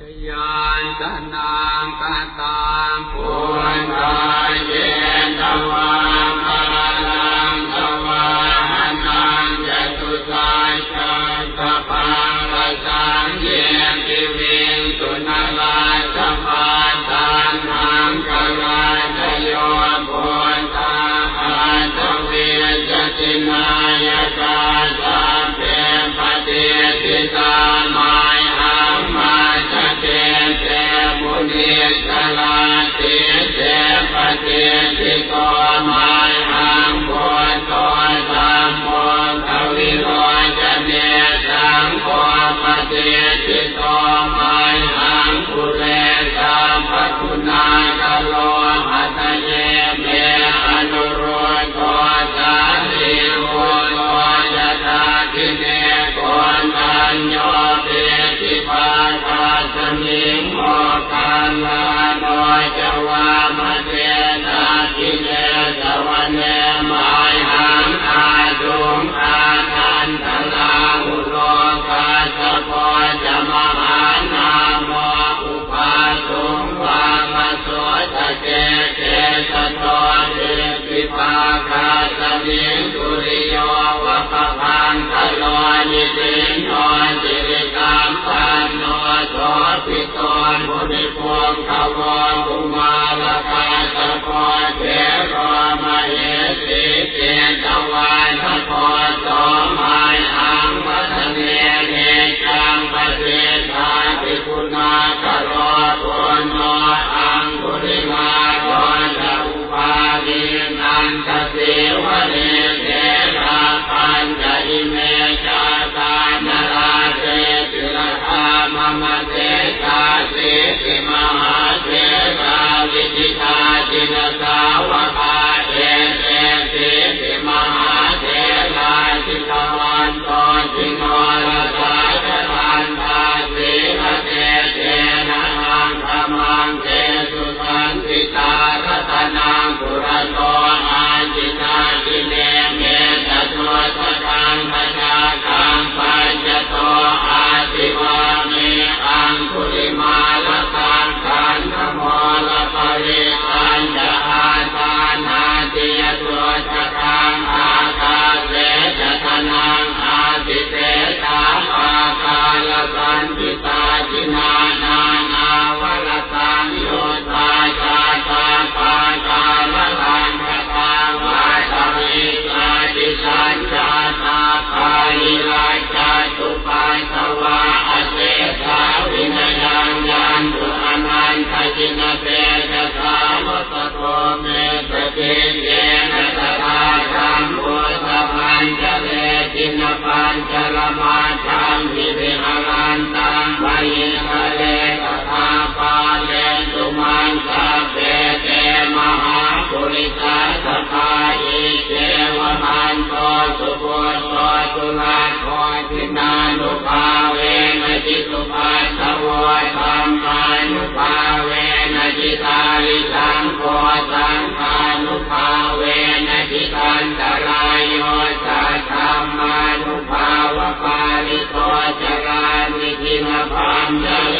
ชยานตนางกตามปุณกายเยตวัง กิเลสวันเนมาหัอาจุงตันทลาอุโลกาสปอจะมหานามอุปาสุงวามโสตจเจตโตเดปิภาคาสมิง ตาลิสังโฆสังฆานุภาเวนะจิตันตรายโยสัทธรรมานุภาวปาลิโกจรานิจิมาพันเจ